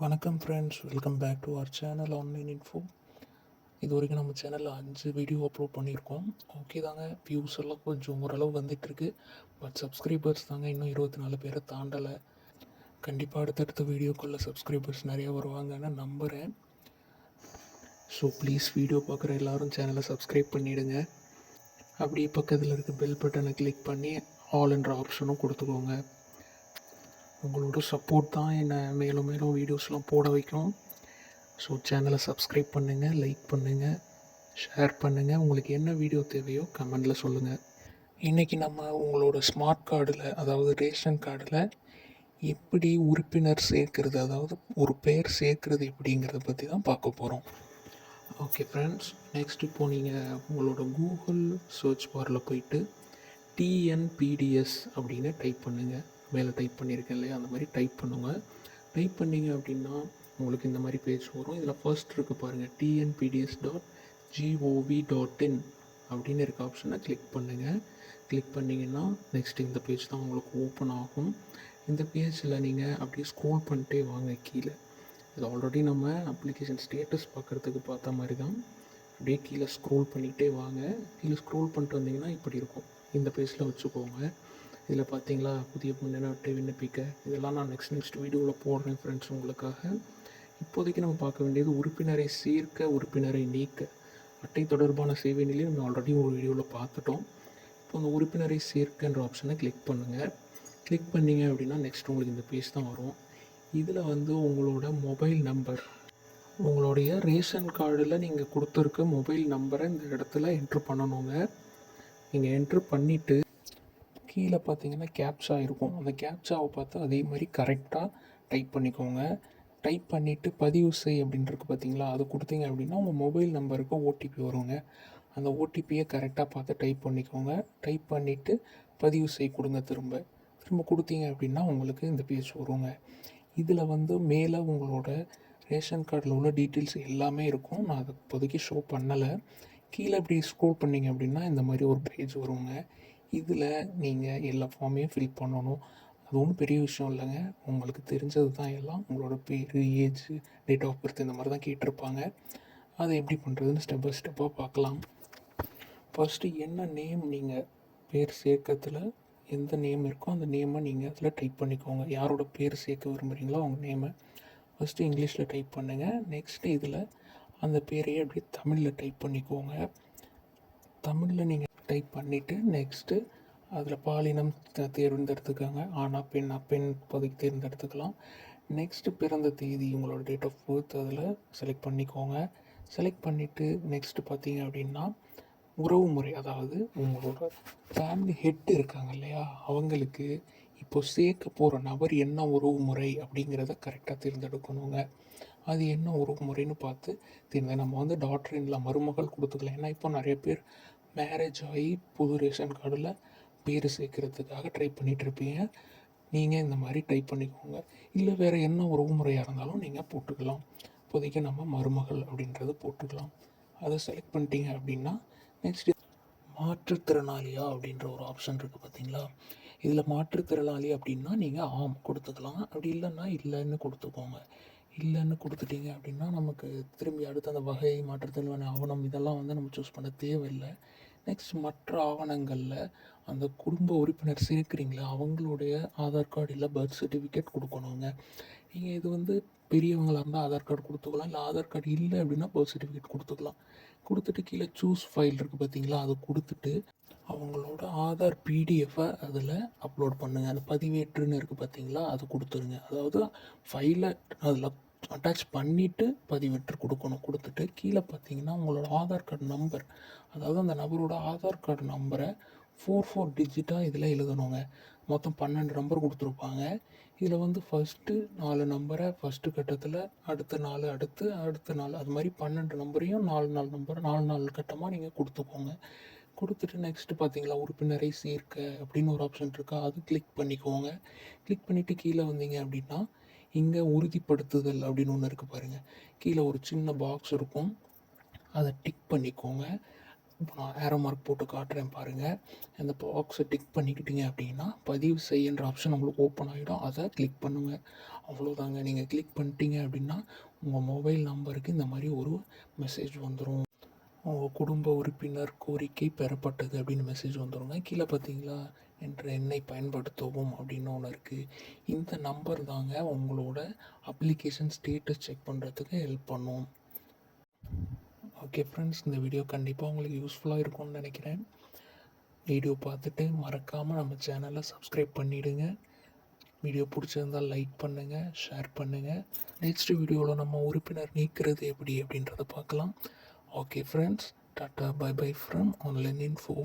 வணக்கம் friends welcome back to our channel online info இது வரைக்கும் நம்ம சேனலில் அஞ்சு வீடியோ அப்லோட் பண்ணியிருக்கோம். ஓகே தாங்க வியூஸ் எல்லாம் கொஞ்சம் ஓரளவு வந்துட்டுருக்கு பட் சப்ஸ்கிரைபர்ஸ் தாங்க இன்னும் இருபத்தி நாலு பேரை தாண்டலை. கண்டிப்பாக அடுத்தடுத்த வீடியோக்குள்ளே சப்ஸ்கிரைபர்ஸ் நிறையா வருவாங்கன்னு நம்புகிறேன் ஸோ ப்ளீஸ் வீடியோ பார்க்குற எல்லாரும் சேனலை சப்ஸ்கிரைப் பண்ணிவிடுங்க அப்படியே பக்கத்தில் இருக்க பெல் பட்டனை கிளிக் பண்ணி ஆல் என்ற ஆப்ஷனும் கொடுத்துக்கோங்க. உங்களோட சப்போர்ட் தான் என்னை மேலும் மேலும் வீடியோஸ்லாம் போட வைக்கும். ஸோ சேனலை சப்ஸ்கிரைப் பண்ணுங்கள் லைக் பண்ணுங்கள் ஷேர் பண்ணுங்கள் உங்களுக்கு என்ன வீடியோ தேவையோ கமெண்டில் சொல்லுங்கள் இன்றைக்கி நம்ம உங்களோட ஸ்மார்ட் கார்டில் அதாவது ரேஷன் கார்டில் எப்படி உறுப்பினர் சேர்க்கறது அதாவது ஒரு பேர் சேர்க்கறது எப்படிங்கிறத பற்றி தான் பார்க்க போகிறோம் ஓகே ஃப்ரெண்ட்ஸ் நெக்ஸ்ட் இப்போது நீங்கள் உங்களோட கூகுள் சர்ச் பாரில் போயிட்டு டிஎன்பிடிஎஸ் அப்படின்னு டைப் பண்ணுங்கள் மேலே டைப் பண்ணியிருக்கேன் இல்லையா? அந்த மாதிரி டைப் பண்ணுங்கள் டைப் பண்ணீங்க அப்படின்னா உங்களுக்கு இந்த மாதிரி பேஜ் வரும். இதில் ஃபர்ஸ்ட் இருக்குது பாருங்கள் TNPDS dot gov dot in அப்படின்னு இருக்க ஆப்ஷனை கிளிக் பண்ணுங்கள் கிளிக் பண்ணிங்கன்னா நெக்ஸ்ட் இந்த பேஜ் தான் உங்களுக்கு ஓப்பன் ஆகும். இந்த பேஜில் நீங்கள் அப்படியே ஸ்க்ரோல் பண்ணிட்டே வாங்க கீழே. இது ஆல்ரெடி நம்ம அப்ளிகேஷன் ஸ்டேட்டஸ் பார்க்குறதுக்கு பார்த்த மாதிரி தான் அப்படியே கீழே ஸ்க்ரோல் பண்ணிகிட்டே வாங்க. கீழே ஸ்க்ரோல் பண்ணிட்டு வந்தீங்கன்னா இப்படி இருக்கும். இந்த பேஜில் வச்சுக்கோங்க. இதில் பார்த்தீங்களா புதிய முன்னேற்ற அட்டை விண்ணப்பிக்க. இதெல்லாம் நான் நெக்ஸ்ட் நெக்ஸ்ட் வீடியோவில் போடுறேன் ஃப்ரெண்ட்ஸ் உங்களுக்காக. இப்போதைக்கு நம்ம பார்க்க வேண்டியது உறுப்பினரை சேர்க்க உறுப்பினரை நீக்க. அட்டை தொடர்பான சேவை நிலையை நம்ம ஆல்ரெடி ஒரு வீடியோவில் பார்த்துட்டோம். இப்போ அந்த உறுப்பினரை சேர்க்கன்ற ஆப்ஷனை கிளிக் பண்ணுங்கள் கிளிக் பண்ணீங்க அப்படின்னா நெக்ஸ்ட் உங்களுக்கு இந்த பேஜ் தான் வரும். இதில் வந்து உங்களோட மொபைல் நம்பர் உங்களுடைய ரேஷன் கார்டில் நீங்கள் கொடுத்துருக்க மொபைல் நம்பரை இந்த இடத்துல என்ட்ரு பண்ணணுங்க. நீங்கள் என்ட்ரு பண்ணிவிட்டு கீழே பார்த்தீங்கன்னா கேப்சா இருக்கும். அந்த கேப்சாவை பார்த்து அதே மாதிரி கரெக்டாக டைப் பண்ணிக்கோங்க. டைப் பண்ணிவிட்டு பதிவு செய் அப்படின்றது பார்த்தீங்களா? அது கொடுத்தீங்க அப்படின்னா உங்கள் மொபைல் நம்பருக்கு ஓடிபி வருங்க. அந்த ஓடிபியை கரெக்டாக பார்த்து டைப் பண்ணிக்கோங்க. டைப் பண்ணிவிட்டு பதிவு செய் கொடுங்க திரும்ப. திரும்ப கொடுத்தீங்க அப்படின்னா உங்களுக்கு இந்த பேஜ் வருங்க. இதில் வந்து மேலே உங்களோட ரேஷன் கார்டில் உள்ள டீட்டெயில்ஸ் எல்லாமே இருக்கும். நான் அதை இப்போதைக்கு ஷோ பண்ணலை. கீழே இப்படி ஸ்க்ரோல் பண்ணீங்க அப்படின்னா இந்த மாதிரி ஒரு பேஜ் வருங்க. இதில் நீங்கள் எல்லா ஃபார்மையும் ஃபில் பண்ணணும். அது ஒன்றும் பெரிய விஷயம் இல்லைங்க. உங்களுக்கு தெரிஞ்சது தான் எல்லாம். உங்களோட பேர் ஏஜ் டேட் ஆஃப் பர்த் இந்த மாதிரி தான் கேட்டிருப்பாங்க. அதை எப்படி பண்ணுறதுன்னு ஸ்டெப் பை ஸ்டெப்பாக பார்க்கலாம். ஃபஸ்ட்டு என்ன நேம் நீங்கள் பேர் சேர்க்கறதுல எந்த நேம் இருக்கோ அந்த நேமை நீங்கள் அதில் டைப் பண்ணிக்கோங்க. யாரோட பேர் சேர்க்க விரும்புகிறீங்களோ அவங்க நேமை ஃபஸ்ட்டு இங்கிலீஷில் டைப் பண்ணுங்கள் நெக்ஸ்ட்டு இதில் அந்த பேரையே அப்படியே தமிழில் டைப் பண்ணிக்கோங்க. தமிழில் நீங்கள் டைப் பண்ணிவிட்டு நெக்ஸ்ட்டு அதில் பாலினம் தேர்ந்தெடுத்துக்கோங்க. ஆனா பெண் பெண் இப்போதைக்கு தேர்ந்தெடுத்துக்கலாம். நெக்ஸ்ட்டு பிறந்த தேதி உங்களோட டேட் ஆஃப் பர்த் அதில் செலக்ட் பண்ணிக்கோங்க. செலக்ட் பண்ணிவிட்டு நெக்ஸ்ட்டு பார்த்தீங்க அப்படின்னா உறவு முறை அதாவது உங்களோட ஃபேமிலி ஹெட் இருக்காங்க இல்லையா? அவங்களுக்கு இப்போ சேர்க்க போகிற நபர் என்ன உறவு முறை அப்படிங்கிறத கரெக்டாக தேர்ந்தெடுக்கணுங்க. அது என்ன உறவு முறைன்னு பார்த்து தேர்ந்த நம்ம வந்து டாக்டர் இல்லை மருமகள் கொடுத்துக்கலாம். ஏன்னா இப்போ நிறைய பேர் மேரேஜ் ஆகி புது ரேஷன் கார்டில் பேர் சேர்க்கறதுக்காக ட்ரை பண்ணிகிட்ருப்பீங்க இருப்பீங்க. நீங்கள் இந்த மாதிரி டைப் பண்ணிக்கோங்க. இல்லை வேறு என்ன உறவு முறையாக இருந்தாலும் நீங்கள் போட்டுக்கலாம். இப்போதைக்கு நம்ம மருமகள் அப்படின்றது போட்டுக்கலாம். அதை செலக்ட் பண்ணிட்டீங்க அப்படின்னா நெக்ஸ்ட் மாற்றுத்திறனாளியா அப்படின்ற ஒரு ஆப்ஷன் இருக்குது பார்த்தீங்களா? இதில் மாற்றுத்திறனாளி அப்படின்னா நீங்கள் ஆம் கொடுத்துக்கலாம். அப்படி இல்லைன்னா இல்லைன்னு கொடுத்துக்கோங்க. இல்லைன்னு கொடுத்துட்டீங்க அப்படின்னா நமக்கு திரும்பி அடுத்து அந்த வகை மாற்றுத்திறனாளி ஆவணம் இதெல்லாம் வந்து நம்ம சூஸ் பண்ண தேவையில்லை. நெக்ஸ்ட் மற்ற ஆவணங்களில் அந்த குடும்ப உறுப்பினர் சேர்க்குறீங்களா? அவங்களுடைய ஆதார் கார்டு இல்லை பர்த் சர்டிஃபிகேட் கொடுக்கணுங்க. நீங்கள் இது வந்து பெரியவங்களாக இருந்தால் ஆதார் கார்டு கொடுத்துக்கலாம். இல்லை ஆதார் கார்டு இல்லை அப்படின்னா பர்த் சர்டிஃபிகேட் கொடுத்துக்கலாம். கொடுத்துட்டு கீழே சூஸ் ஃபைல் இருக்குது பார்த்தீங்களா அதை கொடுத்துட்டு அவங்களோட ஆதார் பிடிஎஃபை அதில் அப்லோட் பண்ணுங்கள் அந்த பதிவேற்றுன்னு இருக்குது பார்த்தீங்களா அது கொடுத்துருங்க. அதாவது ஃபைலை அதில் அட்டாச் பண்ணிவிட்டு பதிவிட்டு கொடுக்கணும். கொடுத்துட்டு கீழே பார்த்தீங்கன்னா உங்களோட ஆதார் கார்டு நம்பர் அதாவது அந்த நபரோட ஆதார் கார்டு நம்பரை ஃபோர் ஃபோர் டிஜிட்டாக இதில் எழுதணுங்க. மொத்தம் பன்னெண்டு நம்பர் கொடுத்துருப்பாங்க. இதில் வந்து ஃபஸ்ட்டு நாலு நம்பரை ஃபஸ்ட்டு கட்டத்தில் அடுத்த நாலு அடுத்து அடுத்த நாலு அது மாதிரி பன்னெண்டு நம்பரையும் நாலு நாலு நம்பர் நாலு நாலு கட்டமாக நீங்கள் கொடுத்துக்கோங்க. கொடுத்துட்டு நெக்ஸ்ட்டு பார்த்தீங்களா உறுப்பினரை சேர்க்க அப்படின்னு ஒரு ஆப்ஷன் இருக்கா அது கிளிக் பண்ணிக்கோங்க. கிளிக் பண்ணிவிட்டு கீழே வந்தீங்க அப்படின்னா இங்கே உறுதிப்படுத்துதல் அப்படின்னு ஒன்று இருக்குது பாருங்கள் கீழே ஒரு சின்ன பாக்ஸ் இருக்கும். அதை டிக் பண்ணிக்கோங்க. இப்போ நான் ஏரோ மார்க் போட்டு காட்டுறேன் பாருங்கள் அந்த பாக்ஸை டிக் பண்ணிக்கிட்டீங்க அப்படின்னா பதிவு செய்யன்ற ஆப்ஷன் உங்களுக்கு ஓப்பன் ஆகிடும் அதை கிளிக் பண்ணுங்கள் அவ்வளோதாங்க நீங்கள் கிளிக் பண்ணிட்டீங்க அப்படின்னா உங்கள் மொபைல் நம்பருக்கு இந்த மாதிரி ஒரு மெசேஜ் வந்துடும் உங்கள் குடும்ப உறுப்பினர் கோரிக்கை பெறப்பட்டது அப்படின்னு மெசேஜ் வந்துருங்க. கீழே பார்த்தீங்களா? என்ற எண்ணை பயன்படுத்தவும் அப்படின்னு ஒன்று இருக்குது இந்த நம்பர் தாங்க உங்களோட அப்ளிகேஷன் ஸ்டேட்டஸ் செக் பண்ணுறதுக்கு ஹெல்ப் பண்ணும். ஓகே ஃப்ரெண்ட்ஸ் இந்த வீடியோ கண்டிப்பாக உங்களுக்கு யூஸ்ஃபுல்லாக இருக்கும்னு நினைக்கிறேன். வீடியோ பார்த்துட்டு மறக்காமல் நம்ம சேனலை சப்ஸ்கிரைப் பண்ணிவிடுங்க வீடியோ பிடிச்சிருந்தால் லைக் பண்ணுங்கள் ஷேர் பண்ணுங்கள் நெக்ஸ்ட் வீடியோவில் நம்ம உறுப்பினர் நீக்கிறது எப்படி அப்படின்றத பார்க்கலாம். Okay friends tata bye bye from online info